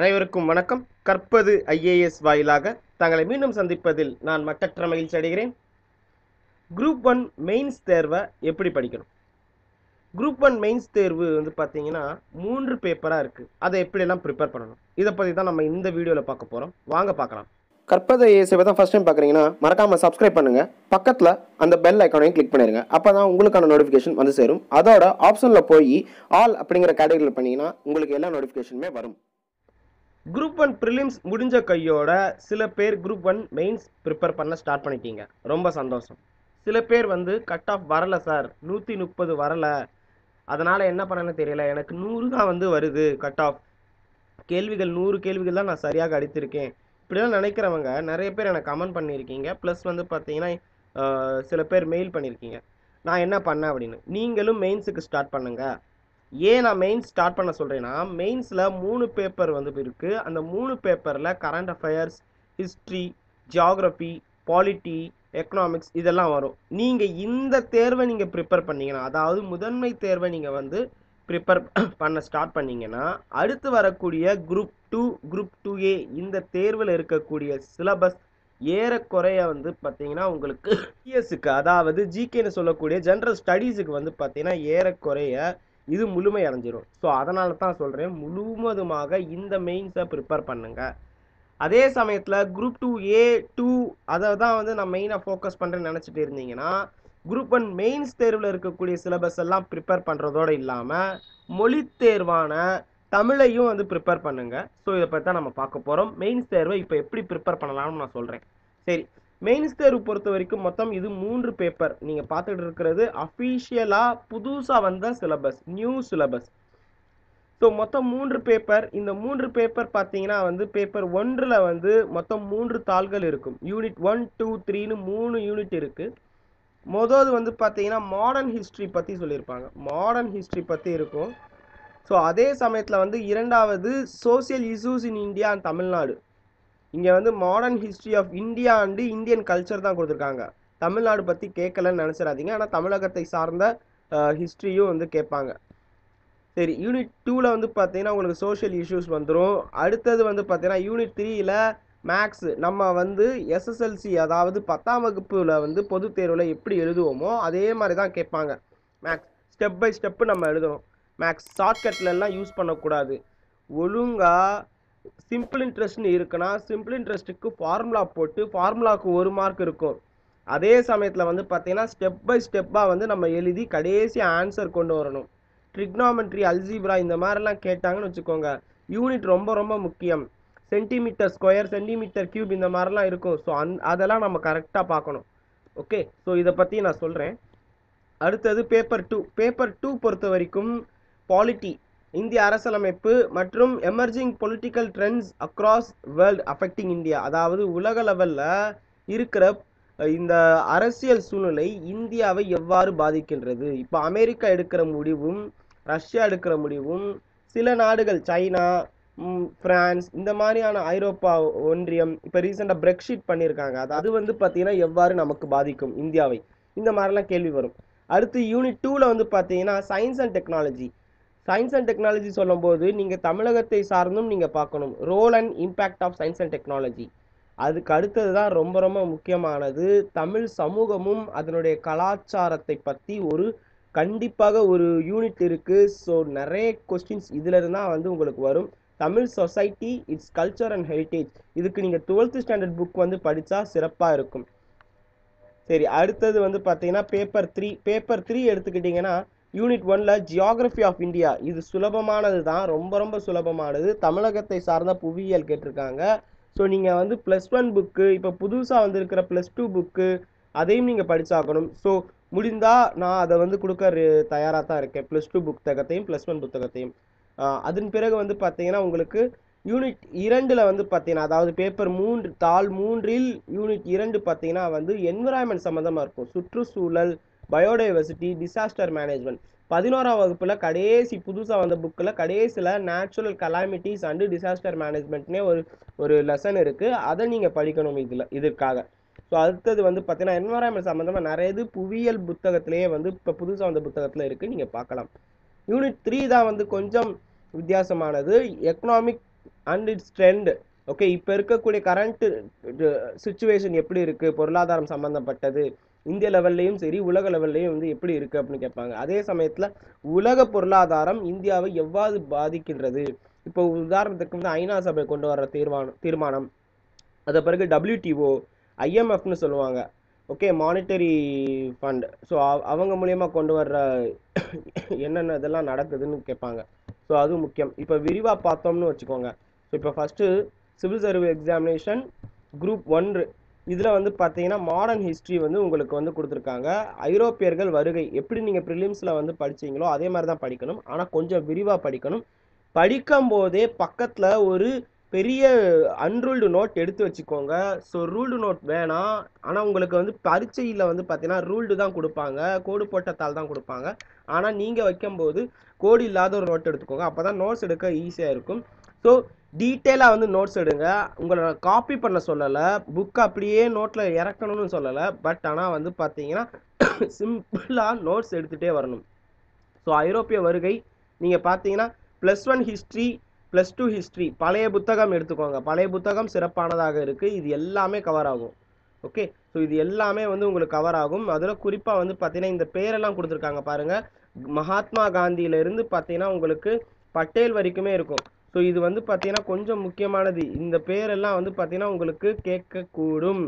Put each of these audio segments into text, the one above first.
அனைவருக்கும் வணக்கம். கற்பது ஐஏஎஸ் வாயிலாக தங்களை மீண்டும் சந்திப்பதில் நான் மட்டற்ற மகிழ்ச்சி அடைகிறேன். குரூப் ஒன் மெயின்ஸ் தேர்வை எப்படி படிக்கணும்? குரூப் ஒன் மெயின்ஸ் தேர்வு வந்து பார்த்தீங்கன்னா மூன்று பேப்பராக இருக்குது அதை எப்படியெல்லாம் ப்ரிப்பேர் பண்ணணும்? இதை பற்றி தான் நம்ம இந்த வீடியோவில் பார்க்க போகிறோம் வாங்க பார்க்கலாம். கற்பது ஐஏஎஸ்ஐ தான் ஃபஸ்ட் டைம் பார்க்குறீங்கன்னா மறக்காமல் சப்ஸ்கிரைப் பண்ணுங்கள் பக்கத்தில் அந்த பெல் ஐக்கானையும் கிளிக் பண்ணிடுங்க அப்போ தான் உங்களுக்கான நோட்டிஃபிகேஷன் வந்து சேரும். அதோட ஆப்ஷனில் போய் ஆல் அப்படிங்கிற கேட்டகரியில் பண்ணிங்கன்னா உங்களுக்கு எல்லா நோட்டிஃபிகேஷனுமே வரும். குரூப் ஒன் ப்ரிலிம்ஸ் முடிஞ்ச கையோட சில பேர் குரூப் ஒன் மெயின்ஸ் ப்ரிப்பேர் பண்ண ஸ்டார்ட் பண்ணிட்டீங்க. ரொம்ப சந்தோஷம். சில பேர் வந்து கட் ஆஃப் வரலை சார் நூற்றி முப்பது வரலை. அதனால் என்ன பண்ணனு தெரியல. எனக்கு நூறு தான் வந்து வருது கட் ஆஃப் கேள்விகள் நூறு கேள்விகள் தான் நான் சரியாக அடித்திருக்கேன். இப்படிலாம் நினைக்கிறவங்க நிறைய பேர் எனக்கு கமெண்ட் பண்ணியிருக்கீங்க. ப்ளஸ் வந்து பார்த்தீங்கன்னா சில பேர் மெயில் பண்ணியிருக்கீங்க. நான் என்ன பண்ணேன் அப்படின்னு. நீங்களும் மெயின்ஸுக்கு ஸ்டார்ட் பண்ணுங்கள் ஏன் நான் மெயின்ஸ் ஸ்டார்ட் பண்ண சொல்கிறேன்னா மெயின்ஸில் மூணு பேப்பர் வந்து இருக்குது அந்த மூணு பேப்பரில் current affairs history geography polity economics இதெல்லாம் வரும். நீங்கள் இந்த தேர்வை நீங்கள் ப்ரிப்பேர் பண்ணிங்கன்னா அதாவது முதன்மை தேர்வை நீங்கள் வந்து ப்ரிப்பேர் பண்ண ஸ்டார்ட் பண்ணிங்கன்னா அடுத்து வரக்கூடிய group two group two A இந்த தேர்வில் இருக்கக்கூடிய சிலபஸ் ஏறக்குறைய வந்து பார்த்தீங்கன்னா உங்களுக்கு பிஎஸ்க்கு அதாவது ஜிகேன்னு சொல்லக்கூடிய ஜென்ரல் ஸ்டடீஸுக்கு வந்து பார்த்தீங்கன்னா ஏறக்குறைய இது முழுமை அடைஞ்சிரும். ஸோ அதனால தான் சொல்கிறேன் முழுவதுமாக இந்த மெயின்ஸை ப்ரிப்பேர் பண்ணுங்க. அதே சமயத்தில் குரூப் டூ ஏ டூ அதை தான் வந்து நான் மெயினாக ஃபோக்கஸ் பண்ணுறேன்னு நினச்சிட்டு இருந்தீங்கன்னா குரூப் ஒன் மெயின்ஸ் தேர்வில் இருக்கக்கூடிய சிலபஸ் எல்லாம் ப்ரிப்பேர் பண்ணுறதோடு இல்லாமல் மொழி தேர்வான தமிழையும் வந்து ப்ரிப்பேர் பண்ணுங்கள் ஸோ இதை பற்றி தான் நம்ம பார்க்க போகிறோம் மெயின்ஸ் தேர்வை இப்போ எப்படி ப்ரிப்பேர் பண்ணலாம்னு நான் சொல்கிறேன் சரி மெயின்ஸ் தேர்வு பொறுத்த வரைக்கும் மொத்தம் இது மூன்று பேப்பர் நீங்கள் பார்த்துட்டு இருக்கிறது அஃபீஷியலாக புதுசாக வந்த சிலபஸ் நியூ சிலபஸ் ஸோ மொத்தம் மூன்று பேப்பர் இந்த மூன்று பேப்பர் பார்த்தீங்கன்னா வந்து பேப்பர் ஒன்றில் வந்து மொத்தம் மூன்று தாள்கள் இருக்கும். யூனிட் ஒன் டூ த்ரீன்னு மூணு யூனிட் இருக்குது மொதல் வந்து பார்த்தீங்கன்னா மாடர்ன் ஹிஸ்ட்ரி பற்றி சொல்லியிருப்பாங்க. மாடர்ன் ஹிஸ்ட்ரி பற்றி இருக்கும். ஸோ அதே சமயத்தில் வந்து இரண்டாவது social issues in India and Tamil Nadu இங்கே வந்து modern history of India and Indian culture தான் கொடுத்துருக்காங்க. தமிழ்நாடு பற்றி கேட்கலன்னு நினச்சிடாதீங்க. ஆனால் தமிழகத்தை சார்ந்த ஹிஸ்ட்ரியும் வந்து கேட்பாங்க. சரி யூனிட் டூவில் வந்து பார்த்தீங்கன்னா உங்களுக்கு சோஷியல் இஷ்யூஸ் வந்துடும் அடுத்தது வந்து பார்த்தீங்கன்னா யூனிட் த்ரீயில் மேக்ஸ் நம்ம வந்து எஸ்எஸ்எல்சி அதாவது பத்தாம் வகுப்பில் வந்து பொதுத் தேர்வில் எப்படி எழுதுவோமோ அதே மாதிரி தான் கேட்பாங்க. மேக்ஸ் ஸ்டெப் பை ஸ்டெப்பு நம்ம எழுதணும். மேக்ஸ் ஷார்ட்கட்லலாம் யூஸ் பண்ணக்கூடாது. ஒழுங்காக சிம்பிள் இன்ட்ரெஸ்ட்னு இருக்குன்னா சிம்பிள் இன்ட்ரெஸ்ட்டுக்கு ஃபார்முலா போட்டு ஃபார்முலாவுக்கு ஒரு மார்க் இருக்கும். அதே சமயத்தில் வந்து பார்த்தீங்கன்னா ஸ்டெப் பை ஸ்டெப்பாக வந்து நம்ம எழுதி கடைசி ஆன்சர் கொண்டு வரணும். ட்ரிக்னாமெட்ரி அல்ஜிப்ரா இந்த மாதிரிலாம் கேட்டாங்கன்னு வச்சுக்கோங்க. யூனிட் ரொம்ப ரொம்ப முக்கியம். சென்டிமீட்டர் ஸ்கொயர் சென்டிமீட்டர் கியூப் இந்த மாதிரிலாம் இருக்கும். ஸோ அந் அதெல்லாம் நம்ம கரெக்டாக பார்க்கணும். ஓகே ஸோ இதை பற்றி நான் சொல்கிறேன் அடுத்தது பேப்பர் டூ பேப்பர் டூ பொறுத்த வரைக்கும் பாலிட்டி இந்திய அரசியலமைப்பு மற்றும் emerging political trends across world affecting India. அதாவது உலக லெவலில் இருக்கிற இந்த அரசியல் சூழ்நிலை இந்தியாவை எவ்வாறு பாதிக்கின்றது? இப்போ அமெரிக்கா எடுக்கிற முடிவும் ரஷ்யா எடுக்கிற முடிவும் சில நாடுகள் சைனா பிரான்ஸ் இந்த மாதிரியான ஐரோப்பா ஒன்றியம் இப்போ ரீசெண்டாக பிரெக்ஷிட் பண்ணியிருக்காங்க அது அது வந்து பார்த்தீங்கன்னா எவ்வாறு நமக்கு பாதிக்கும் இந்தியாவை? இந்த மாதிரிலாம் கேள்வி வரும். அடுத்து யூனிட் டூவில் வந்து பார்த்தீங்கன்னா science and technology science and technology சொல்லும்போது நீங்கள் தமிழகத்தை சார்ந்தும் நீங்கள் பார்க்கணும். Role and impact of science and technology அதுக்கு அடுத்தது தான் ரொம்ப ரொம்ப முக்கியமானது தமிழ் சமூகமும் அதனுடைய கலாச்சாரத்தை பற்றி ஒரு கண்டிப்பாக ஒரு யூனிட் இருக்குது ஸோ நிறைய கொஸ்டின்ஸ் இதுலேருந்து தான் வந்து உங்களுக்கு வரும். Tamil society its culture and heritage இதுக்கு நீங்கள் டுவெல்த்து ஸ்டாண்டர்ட் புக் வந்து படித்தா சிறப்பாக இருக்கும். சரி அடுத்தது வந்து பார்த்தீங்கன்னா பேப்பர் த்ரீ பேப்பர் த்ரீ எடுத்துக்கிட்டிங்கன்னா யூனிட் ஒன்ல ஜியாகிரஃபி ஆஃப் இந்தியா இது சுலபமானது தான். ரொம்ப ரொம்ப சுலபமானது. தமிழகத்தை சார்ந்த புவியியல் கேட்டிருக்காங்க. ஸோ நீங்கள் வந்து ப்ளஸ் ஒன் புக்கு இப்போ புதுசாக வந்திருக்கிற ப்ளஸ் டூ புக்கு அதையும் நீங்கள் படிச்சாக்கணும் ஸோ முடிந்தால் நான் அதை வந்து கொடுக்க தயாராக தான் இருக்கேன். ப்ளஸ் டூ புத்தகத்தையும் ப்ளஸ் ஒன் புத்தகத்தையும். அதன் பிறகு வந்து பார்த்தீங்கன்னா உங்களுக்கு யூனிட் இரண்டில் வந்து பார்த்தீங்கன்னா அதாவது பேப்பர் மூன்று தாள் மூன்றில் யூனிட் இரண்டு பார்த்தீங்கன்னா வந்து என்விரான்மெண்ட் சம்மந்தமாக இருக்கும். சுற்றுச்சூழல் பயோடைவர்சிட்டி டிசாஸ்டர் மேனேஜ்மெண்ட் பதினோராம் வகுப்பில் கடைசி புதுசாக வந்த புக்கில் கடைசியில் நேச்சுரல் கலாமிட்டிஸ் அண்டு டிசாஸ்டர் மேனேஜ்மெண்ட்னே ஒரு ஒரு லெசன் இருக்குது அதை நீங்கள் படிக்கணும் இதில் இதற்காக. ஸோ அடுத்தது வந்து பார்த்தீங்கன்னா என்வரான்மெண்ட் சம்மந்தமாக நிறைய இது புவியியல் புத்தகத்திலேயே வந்து இப்போ புதுசாக வந்த புத்தகத்தில் இருக்குது நீங்கள் பார்க்கலாம். யூனிட் த்ரீ தான் வந்து கொஞ்சம் வித்தியாசமானது. Economic and its trend okay இப்போ இருக்கக்கூடிய கரண்ட் சுச்சுவேஷன் எப்படி இருக்குது பொருளாதாரம் சம்மந்தப்பட்டது இந்திய லெவல்லையும் சரி உலக லெவல்லையும் வந்து எப்படி இருக்கு அப்படின்னு கேட்பாங்க. அதே சமயத்துல உலக பொருளாதாரம் இந்தியாவை எவ்வாறு பாதிக்கின்றது? இப்போ உதாரணத்துக்கு வந்து ஐநா சபை கொண்டு வர தீர்மானம் தீர்மானம். அதை பிறகு டபிள்யூடிஓ ஐஎம்எஃப்னு சொல்லுவாங்க. ஓகே மானிட்டரி ஃபண்ட் ஸோ அவங்க மூலயமா கொண்டு வர்ற என்னென்ன இதெல்லாம் நடக்குதுன்னு கேட்பாங்க. ஸோ அது முக்கியம். இப்போ விரிவாக பார்த்தோம்னு வச்சுக்கோங்க. ஸோ இப்போ first civil service examination group ஒன்று இதில் வந்து பார்த்தீங்கன்னா மாடர்ன் ஹிஸ்ட்ரி வந்து உங்களுக்கு வந்து கொடுத்துருக்காங்க. ஐரோப்பியர்கள் வருகை எப்படி நீங்கள் ப்ரிலிம்ஸில் வந்து படிச்சீங்களோ அதே மாதிரி தான் படிக்கணும். ஆனால் கொஞ்சம் விரிவாக படிக்கணும். படிக்கும் போதே பக்கத்தில் ஒரு பெரிய அன்ரூல்டு நோட் எடுத்து வச்சுக்கோங்க. ஸோ ரூல்டு நோட் வேணாம் ஆனால் உங்களுக்கு வந்து பரீட்சையில் வந்து பார்த்தீங்கன்னா ரூல்டு தான் கொடுப்பாங்க. கோடு போட்ட தாள் தான் கொடுப்பாங்க. ஆனால் நீங்கள் வைக்கும்போது கோடு இல்லாத ஒரு நோட் எடுத்துக்கோங்க. அப்போ தான் நோட்ஸ் எடுக்க ஈஸியாக இருக்கும். ஸோ டீட்டெயிலாக வந்து நோட்ஸ் எடுங்க. உங்களை காப்பி பண்ண சொல்லலை. புக் அப்படியே நோட்டில் இறக்கணும்னு சொல்லலை. பட் ஆனால் வந்து பார்த்தீங்கன்னா சிம்பிளாக நோட்ஸ் எடுத்துகிட்டே வரணும். ஸோ ஐரோப்பிய வருகை நீங்கள் பார்த்தீங்கன்னா plus one history plus two history பழைய புத்தகம் எடுத்துக்கோங்க. பழைய புத்தகம் சிறப்பானதாக இருக்குது இது எல்லாமே கவர் ஆகும். ஓகே ஸோ இது எல்லாமே வந்து உங்களுக்கு கவர் ஆகும். அதில் குறிப்பாக வந்து பார்த்தீங்கன்னா இந்த பேரெல்லாம் கொடுத்துருக்காங்க பாருங்கள் மகாத்மா காந்தியிலேருந்து பார்த்தீங்கன்னா உங்களுக்கு பட்டேல் வரைக்குமே இருக்கும். ஸோ இது வந்து பார்த்தீங்கன்னா கொஞ்சம் முக்கியமானது. இந்த பேரெல்லாம் வந்து பார்த்தீங்கன்னா உங்களுக்கு கேட்கக்கூடும்.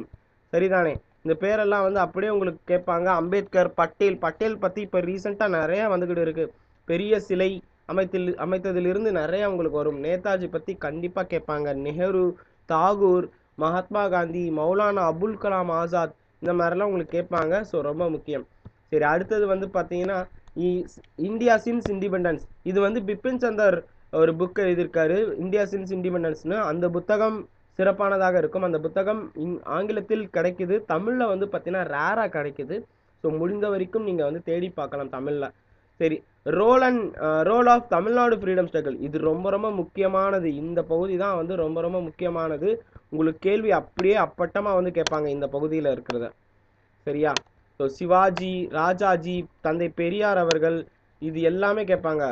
சரிதானே? இந்த பேரெல்லாம் வந்து அப்படியே உங்களுக்கு கேட்பாங்க. அம்பேத்கர் பட்டேல். பட்டேல் பற்றி இப்போ ரீசெண்டாக நிறைய வந்துக்கிட்டு இருக்குது பெரிய சிலை அமைத்தில் அமைத்ததிலிருந்து நிறைய உங்களுக்கு வரும். நேதாஜி பற்றி கண்டிப்பாக கேட்பாங்க. நெஹ்ரு தாகூர் மகாத்மா காந்தி மௌலானா அபுல் கலாம் ஆசாத் இந்த மாதிரிலாம் உங்களுக்கு கேட்பாங்க. ஸோ ரொம்ப முக்கியம். சரி அடுத்தது வந்து பார்த்தீங்கன்னா இந்தியா சின்ஸ் இண்டிபெண்டன்ஸ். இது வந்து பிபின் சந்தர் ஒரு புக் எழுதியிருக்காரு. இந்தியா சின்ஸ் இண்டிபெண்டன்ஸ்னு அந்த புத்தகம் சிறப்பானதாக இருக்கும். அந்த புத்தகம் இங் ஆங்கிலத்தில் கிடைக்குது. தமிழில் வந்து பார்த்தீங்கன்னா ரேராக கிடைக்குது. ஸோ முடிந்த வரைக்கும் நீங்கள் வந்து தேடி பார்க்கலாம் தமிழில். சரி role and role of Tamil Nadu freedom struggle இது ரொம்ப ரொம்ப முக்கியமானது. இந்த பகுதி தான் வந்து ரொம்ப ரொம்ப முக்கியமானது. உங்களுக்கு கேள்வி அப்படியே அப்பட்டமாக வந்து கேட்பாங்க இந்த பகுதியில் இருக்கிறத. சரியா? ஸோ சிவாஜி ராஜாஜி தந்தை பெரியார் அவர்கள் இது எல்லாமே கேட்பாங்க.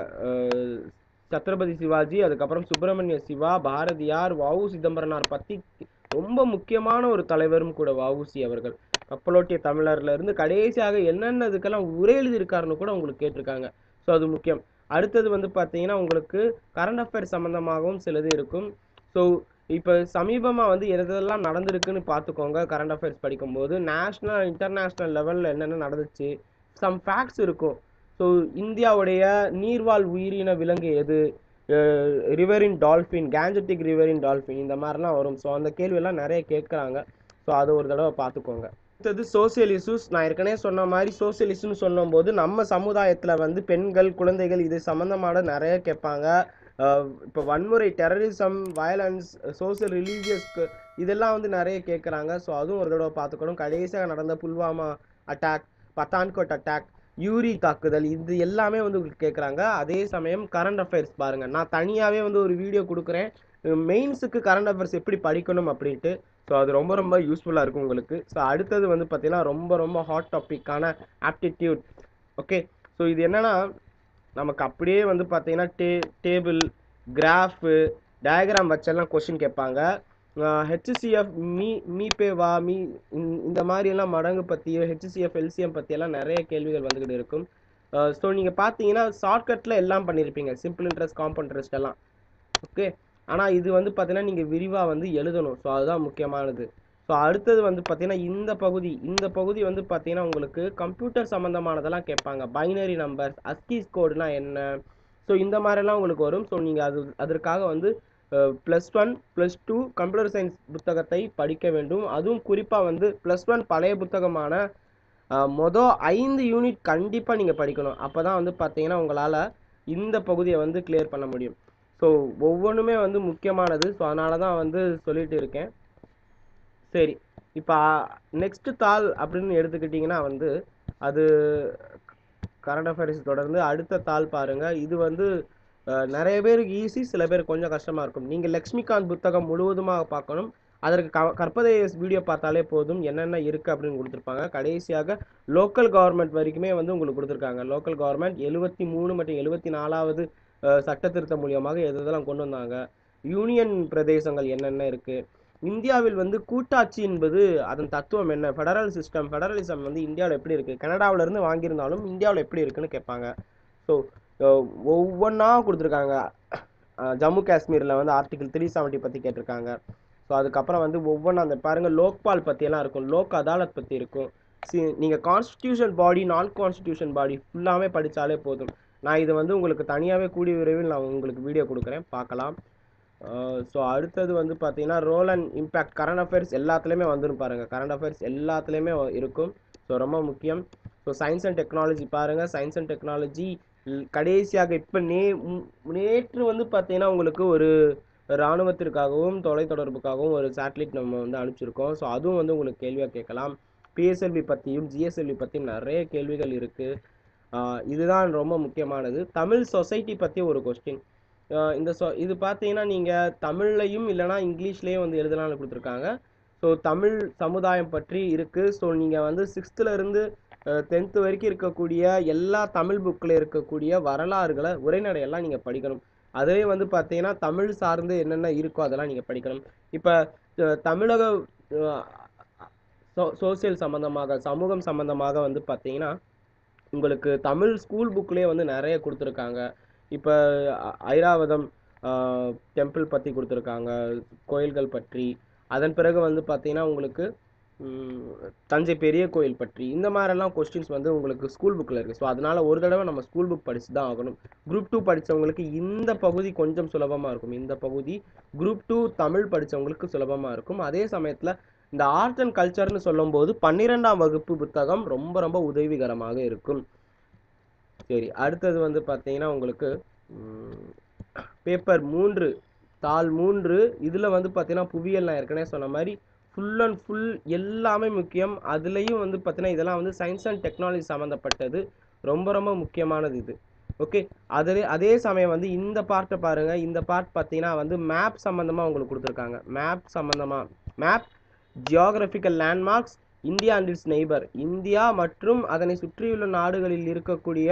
சத்ரபதி சிவாஜி அதுக்கப்புறம் சுப்பிரமணிய சிவா பாரதியார் வவு சிதம்பரனார் பற்றி ரொம்ப முக்கியமான ஒரு தலைவரும் கூட வவுசி அவர்கள். கப்பலோட்டிய தமிழர்ல இருந்து கடைசியாக என்னென்ன இதுக்கெல்லாம் உரை எழுதியிருக்காருன்னு கூட உங்களுக்கு கேட்டிருக்காங்க. ஸோ அது முக்கியம். அடுத்தது வந்து பார்த்தீங்கன்னா உங்களுக்கு கரண்ட் அஃபேர்ஸ் சம்மந்தமாகவும் சிலது இருக்கும். ஸோ இப்போ சமீபமாக வந்து எதெல்லாம் நடந்திருக்குன்னு பார்த்துக்கோங்க கரண்ட் அஃபேர்ஸ் படிக்கும்போது. நேஷ்னல் இன்டர்நேஷ்னல் லெவலில் என்னென்ன நடந்துச்சு சம் ஃபேக்ட்ஸ் இருக்கும். ஸோ இந்தியாவுடைய நீர்வாழ் உயிரின விலங்கு எது? Riverine dolphin Gangetic riverine dolphin இந்த மாதிரிலாம் வரும். ஸோ அந்த கேள்வியெல்லாம் நிறைய கேட்குறாங்க. ஸோ அதை ஒரு தடவை பார்த்துக்கோங்க. அடுத்தது சோசியல் இஷ்யூஸ் நான் ஏற்கனவே சொன்ன மாதிரி சோசியல் இஷ்யூன்னு சொல்லும்போது நம்ம சமுதாயத்தில் வந்து பெண்கள் குழந்தைகள் இது சம்மந்தமான நிறைய கேட்பாங்க. இப்போ வன்முறை டெரரிசம் வயலன்ஸ் சோசியல் ரிலீஜியஸ்க்கு இதெல்லாம் வந்து நிறைய கேட்குறாங்க. ஸோ அதுவும் ஒரு தடவை பார்த்துக்கணும். கடைசியாக நடந்த புல்வாமா அட்டாக் பத்தான்கோட் அட்டாக் யூரி தாக்குதல் இது எல்லாமே வந்து உங்களுக்கு கேட்குறாங்க அதே சமயம் கரண்ட் அஃபேர்ஸ் பாருங்கள் நான் தனியாகவே வந்து ஒரு வீடியோ கொடுக்குறேன். மெயின்ஸுக்கு கரண்ட் அஃபேர்ஸ் எப்படி படிக்கணும் அப்படின்ட்டு. ஸோ அது ரொம்ப ரொம்ப யூஸ்ஃபுல்லாக இருக்கும் உங்களுக்கு. ஸோ அடுத்தது வந்து பார்த்தீங்கன்னா ரொம்ப ரொம்ப ஹாட் டாப்பிக்கான ஆப்டிடியூட் ஓகே ஸோ இது என்னென்னா நமக்கு அப்படியே வந்து பார்த்தீங்கன்னா டே டேபிள் கிராஃபு டயக்ராம் வச்செல்லாம் கொஷின் கேட்பாங்க. ஹெச்சிசிஎஃப் மீ மீபே வா மீ இந்த- இந்த மாதிரி எல்லாம் மடங்கு பற்றியோ ஹெச்சிசிஎஃப் எல்சிஎம் பற்றியெல்லாம் நிறைய கேள்விகள் வந்துக்கிட்டு இருக்கும். ஸோ நீங்கள் பார்த்தீங்கன்னா ஷார்ட்கட்டில் எல்லாம் பண்ணியிருப்பீங்க சிம்பிள் இன்ட்ரெஸ்ட் காம்பவுண்ட் இன்ட்ரெஸ்ட் எல்லாம். ஓகே ஆனால் இது வந்து பார்த்தீங்கன்னா நீங்கள் விரிவாக வந்து எழுதணும். ஸோ அதுதான் முக்கியமானது. ஸோ அடுத்தது வந்து பார்த்தீங்கன்னா இந்த பகுதி இந்த பகுதி வந்து பார்த்தீங்கன்னா உங்களுக்கு கம்ப்யூட்டர் சம்மந்தமானதெல்லாம் கேட்பாங்க. பைனரி நம்பர்ஸ் அஸ்கீஸ் கோடுனா என்ன? ஸோ இந்த மாதிரிலாம் உங்களுக்கு வரும். ஸோ நீங்கள் அது அதற்காக வந்து plus one plus two computer science புத்தகத்தை படிக்க வேண்டும். அதுவும் குறிப்பாக வந்து ப்ளஸ் ஒன் பழைய புத்தகமான மொதல் ஐந்து யூனிட் கண்டிப்பாக நீங்கள் படிக்கணும். அப்போ தான் வந்து பார்த்தீங்கன்னா உங்களால் இந்த பகுதியை வந்து கிளியர் பண்ண முடியும். ஸோ ஒவ்வொன்றுமே வந்து முக்கியமானது. ஸோ அதனால தான் வந்து சொல்லிட்டு இருக்கேன். சரி. இப்போ நெக்ஸ்ட்டு தாள் அப்படின்னு எடுத்துக்கிட்டிங்கன்னா வந்து அது கரண்ட் அஃபேர்ஸ் தொடர்ந்து அடுத்த தாள் பாருங்க. இது வந்து நிறைய பேருக்கு ஈஸி சில பேருக்கு கொஞ்சம் கஷ்டமாக இருக்கும். நீங்கள் லக்ஷ்மிகாந்த் புத்தகம் முழுவதுமாக பார்க்கணும். அதற்கு க கற்பதேஸ் வீடியோ பார்த்தாலே போதும். என்னென்ன இருக்குது அப்படின்னு கொடுத்துருப்பாங்க. கடைசியாக லோக்கல் கவர்மெண்ட் வரைக்குமே வந்து உங்களுக்கு கொடுத்துருக்காங்க. லோக்கல் கவர்மெண்ட் எழுபத்தி மூணு மற்றும் எழுபத்தி நாலாவது சட்ட திருத்தம் மூலியமாக எது எதெல்லாம் கொண்டு வந்தாங்க? யூனியன் பிரதேசங்கள் என்னென்ன இருக்குது இந்தியாவில் வந்து கூட்டாட்சி என்பது அதன் தத்துவம் என்ன? ஃபெடரல் சிஸ்டம் ஃபெடரலிசம் வந்து இந்தியாவில் எப்படி இருக்குது கனடாவிலேருந்து வாங்கியிருந்தாலும் இந்தியாவில் எப்படி இருக்குன்னு கேட்பாங்க. ஸோ ஒவ்வொன்றா கொடுத்துருக்காங்க. ஜம்மு காஷ்மீரில் வந்து ஆர்டிகிள் த்ரீ செவன்ட்டி பற்றி கேட்டிருக்காங்க. ஸோ அதுக்கப்புறம் வந்து ஒவ்வொன்றும் அந்த பாருங்கள் லோக்பால் பற்றியெல்லாம் இருக்கும். லோக் அதாலத் பற்றி இருக்கும். சி நீங்கள் கான்ஸ்டியூஷன் பாடி நான் கான்ஸ்டியூஷன் பாடி ஃபுல்லாமே படித்தாலே போதும். நான் இது வந்து உங்களுக்கு தனியாகவே கூடிய விரைவில் நான் உங்களுக்கு வீடியோ கொடுக்குறேன். பார்க்கலாம். ஸோ அடுத்தது வந்து பார்த்தீங்கன்னா role and impact current affairs எல்லாத்துலேயுமே வந்துடும் பாருங்கள் கரண்ட் அஃபேர்ஸ் எல்லாத்துலேயுமே இருக்கும். ஸோ ரொம்ப முக்கியம். ஸோ சயின்ஸ் அண்ட் டெக்னாலஜி பாருங்கள் சயின்ஸ் அண்ட் டெக்னாலஜி கடைசியாக இப்போ நே நேற்று வந்து பார்த்தீங்கன்னா உங்களுக்கு ஒரு இராணுவத்திற்காகவும் தொலைத்தொடர்புக்காகவும் ஒரு சேட்டலைட் நம்ம வந்து அனுப்பிச்சிருக்கோம். ஸோ அதுவும் வந்து உங்களுக்கு கேள்வியாக கேட்கலாம். பிஎஸ்எல்வி பற்றியும் ஜிஎஸ்எல்வி பற்றியும் நிறைய கேள்விகள் இருக்குது இதுதான் ரொம்ப முக்கியமானது. தமிழ் சொசைட்டி பற்றி ஒரு கொஸ்டின் இந்த சொ இது பார்த்தீங்கன்னா நீங்கள் தமிழ்லையும் இல்லைனா இங்கிலீஷ்லேயும் வந்து எழுதலாம்னு கொடுத்துருக்காங்க. ஸோ தமிழ் சமுதாயம் பற்றி இருக்குது ஸோ நீங்கள் வந்து சிக்ஸ்த்துலேருந்து டென்த்து வரைக்கும் இருக்கக்கூடிய எல்லா தமிழ் புக்கில் இருக்கக்கூடிய வரலாறுகளை உரைநடையெல்லாம் நீங்கள் படிக்கணும். அதே வந்து பார்த்தீங்கன்னா தமிழ் சார்ந்து என்னென்ன இருக்கோ அதெல்லாம் நீங்கள் படிக்கணும். இப்போ தமிழக சோ சோசியல் சம்மந்தமாக சமூகம் சம்மந்தமாக வந்து பார்த்தீங்கன்னா உங்களுக்கு தமிழ் ஸ்கூல் புக்லேயே வந்து நிறைய கொடுத்துருக்காங்க. இப்போ ஐராவதம் டெம்பிள் பற்றி கொடுத்துருக்காங்க கோயில்கள் பற்றி. அதன் பிறகு வந்து பார்த்தீங்கன்னா உங்களுக்கு தஞ்சை பெரிய கோயில் பற்றி. இந்த மாதிரிலாம் கொஸ்டின்ஸ் வந்து உங்களுக்கு ஸ்கூல் புக்கில் இருக்குது ஸோ அதனால் ஒரு தடவை நம்ம ஸ்கூல் புக் படித்து தான் ஆகணும். குரூப் டூ படித்தவங்களுக்கு இந்த பகுதி கொஞ்சம் சுலபமாக இருக்கும். இந்த பகுதி குரூப் டூ தமிழ் படித்தவங்களுக்கு சுலபமாக இருக்கும். அதே சமயத்தில் இந்த ஆர்ட் அண்ட் கல்ச்சர்னு சொல்லும்போது பன்னிரெண்டாம் வகுப்பு புத்தகம் ரொம்ப ரொம்ப உதவிகரமாக இருக்கும். சரி அடுத்தது வந்து பார்த்தீங்கன்னா உங்களுக்கு பேப்பர் மூன்று தாள் மூன்று இதில் வந்து பார்த்தீங்கன்னா புவியல் நான் ஏற்கனவே சொன்ன மாதிரி ஃபுல் அண்ட் ஃபுல் எல்லாமே முக்கியம். அதுலேயும் வந்து பார்த்தீங்கன்னா இதெல்லாம் வந்து சயின்ஸ் அண்ட் டெக்னாலஜி சம்மந்தப்பட்டது ரொம்ப ரொம்ப முக்கியமானது இது. ஓகே அதே அதே சமயம் வந்து இந்த பார்ட்டை பாருங்கள் இந்த பார்ட் பார்த்தீங்கன்னா வந்து மேப் சம்மந்தமாக உங்களுக்கு கொடுத்துருக்காங்க. மேப் சம்மந்தமாக map geographical landmarks India and its neighbour India மற்றும் அதனை சுற்றியுள்ள நாடுகளில் இருக்கக்கூடிய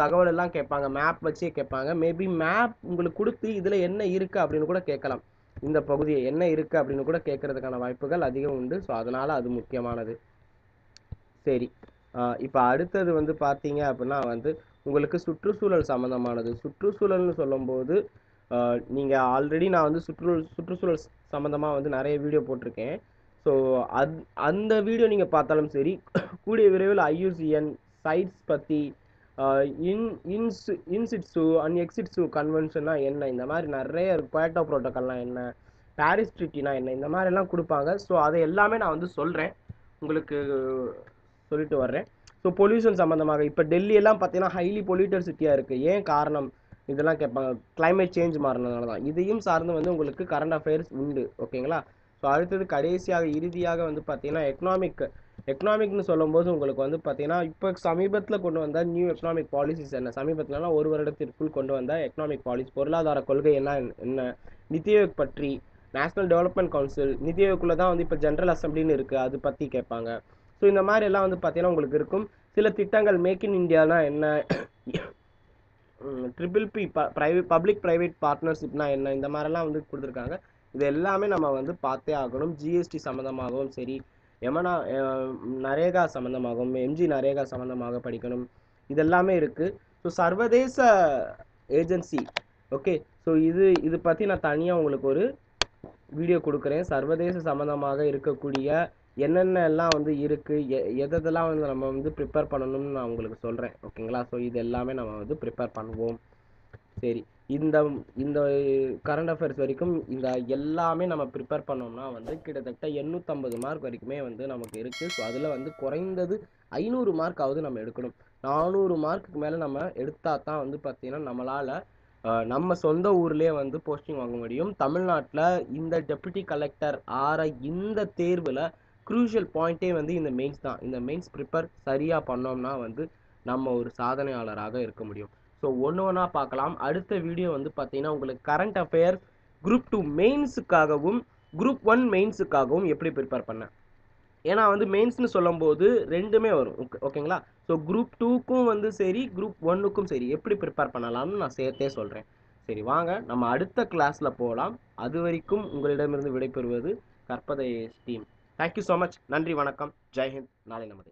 தகவல் எல்லாம் கேட்பாங்க. மேப் வச்சே கேட்பாங்க. மேபி மேப் உங்களுக்கு கொடுத்து இதில் என்ன இருக்குது அப்படின்னு கூட கேட்கலாம். இந்த பகுதியை என்ன இருக்குது அப்படின்னு கூட கேட்கறதுக்கான வாய்ப்புகள் அதிகம் உண்டு. ஸோ அதனால் அது முக்கியமானது. சரி. இப்போ அடுத்தது வந்து பார்த்தீங்க அப்படின்னா வந்து உங்களுக்கு சுற்றுச்சூழல் சம்மந்தமானது சுற்றுச்சூழல்னு சொல்லும்போது நீங்கள் ஆல்ரெடி நான் வந்து சுற்றுச்சூழல் சுற்றுச்சூழல் சம்மந்தமாக வந்து நிறைய வீடியோ போட்டிருக்கேன். ஸோ அந் அந்த வீடியோ நீங்கள் பார்த்தாலும் சரி கூடிய விரைவில் ஐயூசிஎன் சைட்ஸ் பற்றி இன் இன்ஸ் இன்சிட்ஸு அண்ட் எக்ஸிட்ஸு கன்வென்ஷன்னா என்ன? இந்த மாதிரி நிறைய கொயட்டோ குவாட்டோ ப்ரோட்டோக்கால்லாம் என்ன? பாரிஸ் ட்ரிட்டினா என்ன? இந்த மாதிரிலாம் கொடுப்பாங்க. ஸோ அதை எல்லாமே நான் வந்து சொல்கிறேன் உங்களுக்கு சொல்லிட்டு வர்றேன். ஸோ பொல்யூஷன் சம்மந்தமாக இப்போ டெல்லியெல்லாம் பார்த்தீங்கன்னா ஹைலி பொல்யூட்டர் சிட்டியாக இருக்குது ஏன் காரணம்? இதெல்லாம் கேட்பாங்க. கிளைமேட் சேஞ்ச் மாறினதுனால தான். இதையும் சார்ந்து வந்து உங்களுக்கு கரண்ட் அஃபேர்ஸ் உண்டு. ஓகேங்களா ஸோ அடுத்தது கடைசியாக இறுதியாக வந்து பார்த்தீங்கன்னா எக்கனாமிக் எக்கனாமிக்னு சொல்லும்போது உங்களுக்கு வந்து பார்த்தீங்கன்னா இப்போ சமீபத்தில் கொண்டு வந்த நியூ எக்கனாமிக் பாலிசிஸ் என்ன? சமீபத்துலனா ஒரு வருடத்திற்குள் கொண்டு வந்த எக்கனாமிக் பாலிசி பொருளாதார கொள்கை என்ன என்ன? நிதி ஆயோக் பற்றி நேஷனல் டெவலப்மெண்ட் கவுன்சில் நிதி ஆயோக்குள்ள தான் வந்து இப்போ ஜென்ரல் அசம்பிளின்னு இருக்குது அது பற்றி கேட்பாங்க. ஸோ இந்த மாதிரி எல்லாம் வந்து பார்த்தீங்கன்னா உங்களுக்கு இருக்கும். சில திட்டங்கள் மேக் இன் இந்தியானா என்ன? Triple P private public private பார்ட்னர்ஷிப்னா என்ன? இந்த மாதிரிலாம் வந்து கொடுத்துருக்காங்க. இது எல்லாமே நம்ம வந்து பார்த்தே ஆகணும். ஜிஎஸ்டி சம்மந்தமாகவும் சரி எமனா நரேகா சம்மந்தமாகவும் எம்ஜி நரேகா சம்மந்தமாக படிக்கணும். இதெல்லாமே இருக்குது ஸோ சர்வதேச ஏஜென்சி ஓகே ஸோ இது இது பற்றி நான் தனியாக உங்களுக்கு ஒரு வீடியோ கொடுக்குறேன். சர்வதேச சம்மந்தமாக இருக்கக்கூடிய என்னென்ன எல்லாம் வந்து இருக்குது எ எதெல்லாம் வந்து நம்ம வந்து ப்ரிப்பேர் பண்ணணும்னு நான் உங்களுக்கு சொல்கிறேன் ஓகேங்களா ஸோ இது எல்லாமே நம்ம வந்து ப்ரிப்பேர் பண்ணுவோம். சரி. இந்த இந்த கரண்ட் அஃபேர்ஸ் வரைக்கும் இந்த எல்லாமே நம்ம ப்ரிப்பேர் பண்ணோம்னா வந்து கிட்டத்தட்ட எண்ணூற்றம்பது மார்க் வரைக்குமே வந்து நமக்கு இருக்குது ஸோ அதில் வந்து குறைந்தது ஐநூறு மார்க்காவது நம்ம எடுக்கணும். நானூறு மார்க்குக்கு மேலே நம்ம எடுத்தால் தான் வந்து பார்த்திங்கன்னா நம்மளால் நம்ம சொந்த ஊர்லேயே வந்து போஸ்டிங் வாங்க முடியும். தமிழ்நாட்டில் இந்த டெப்யூட்டி கலெக்டர் ஆற இந்த தேர்வில் க்ரூஷியல் பாயிண்ட்டே வந்து இந்த மெயின்ஸ் தான். இந்த மெயின்ஸ் ப்ரிப்பேர் சரியாக பண்ணோம்னா வந்து நம்ம ஒரு சாதனையாளராக இருக்க முடியும். ஸோ ஒன்று ஒன்றா பார்க்கலாம். அடுத்த வீடியோ வந்து பார்த்தீங்கன்னா உங்களுக்கு கரண்ட் அஃபேர்ஸ் குரூப் டூ மெயின்ஸுக்காகவும் குரூப் ஒன் மெயின்ஸுக்காகவும் எப்படி ப்ரிப்பேர் பண்ணேன் ஏன்னா வந்து மெயின்ஸ்னு சொல்லும்போது ரெண்டுமே வரும். ஓகே ஓகேங்களா? ஸோ குரூப் டூக்கும் வந்து சரி குரூப் ஒன்னுக்கும் சரி. எப்படி ப்ரிப்பேர் பண்ணலாம்னு நான் சேர்த்தே சொல்கிறேன் சரி வாங்க. நம்ம அடுத்த கிளாஸில் போகலாம். அது வரைக்கும் உங்களிடமிருந்து விடைபெறுவது கற்பதை team thank you so much நன்றி வணக்கம். ஜெய்ஹிந்த் நாளை நமது.